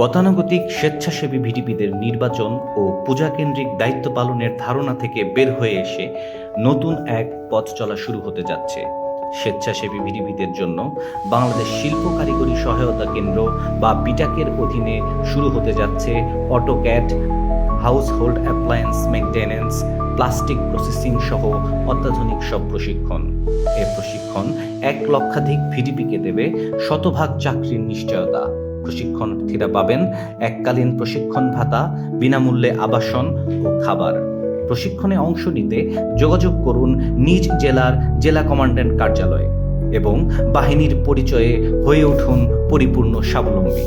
গতানুগতিক স্বেচ্ছাসেবী ভিডিপিদের নির্বাচন ও পূজাকেন্দ্রিক দায়িত্ব পালনের ধারণা থেকে বের হয়ে এসে নতুন এক পথ চলা শুরু হতে যাচ্ছে। স্বেচ্ছাসেবী ভিডিপিদের জন্য বাংলাদেশ শিল্প কারিগরি সহায়তা কেন্দ্র বা বিটাকের অধীনে শুরু হতে যাচ্ছে AutoCAD household appliance maintenance plastic processing সহ অত্যাধুনিক সব প্রশিক্ষণ। এ প্রশিক্ষণ এক লক্ষাধিক ভিডিপিকে দেবে শতভাগ চাকরির নিশ্চয়তা। প্রশিক্ষণার্থীরা পাবেন এককালীন প্রশিক্ষণ ভাতা, বিনামূল্যে আবাসন ও খাবার। প্রশিক্ষণে অংশ নিতে যোগাযোগ করুন নিজ জেলার জেলা কমান্ড্যান্ট কার্যালয়ে এবং বাহিনীর পরিচয়ে হয়ে উঠুন পরিপূর্ণ স্বাবলম্বী।